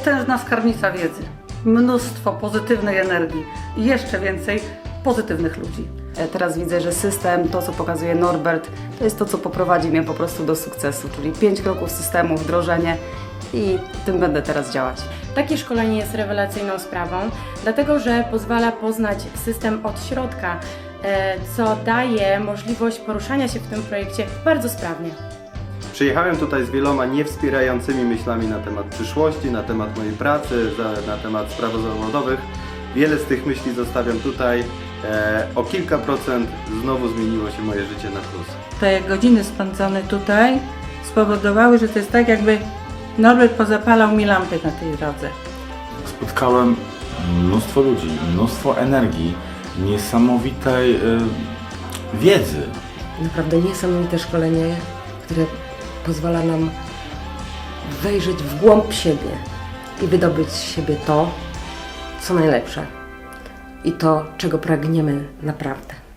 Potężna skarbnica wiedzy, mnóstwo pozytywnej energii i jeszcze więcej pozytywnych ludzi. E, Teraz widzę, że system, to co pokazuje Norbert, to jest to, co poprowadzi mnie po prostu do sukcesu, czyli pięć kroków systemu, wdrożenie i tym będę teraz działać. Takie szkolenie jest rewelacyjną sprawą, dlatego że pozwala poznać system od środka, e, co daje możliwość poruszania się w tym projekcie bardzo sprawnie. Przyjechałem tutaj z wieloma niewspierającymi myślami na temat przyszłości, na temat mojej pracy, na temat spraw zawodowych. Wiele z tych myśli zostawiam tutaj. E, o kilka procent znowu zmieniło się moje życie na plus. te godziny spędzone tutaj spowodowały, że to jest tak jakby Norbert pozapalał mi lampy na tej drodze. Spotkałem mnóstwo ludzi, mnóstwo energii, niesamowitej y, wiedzy. naprawdę niesamowite szkolenie, które pozwala nam wejrzeć w głąb siebie i wydobyć z siebie to, co najlepsze i to, czego pragniemy naprawdę.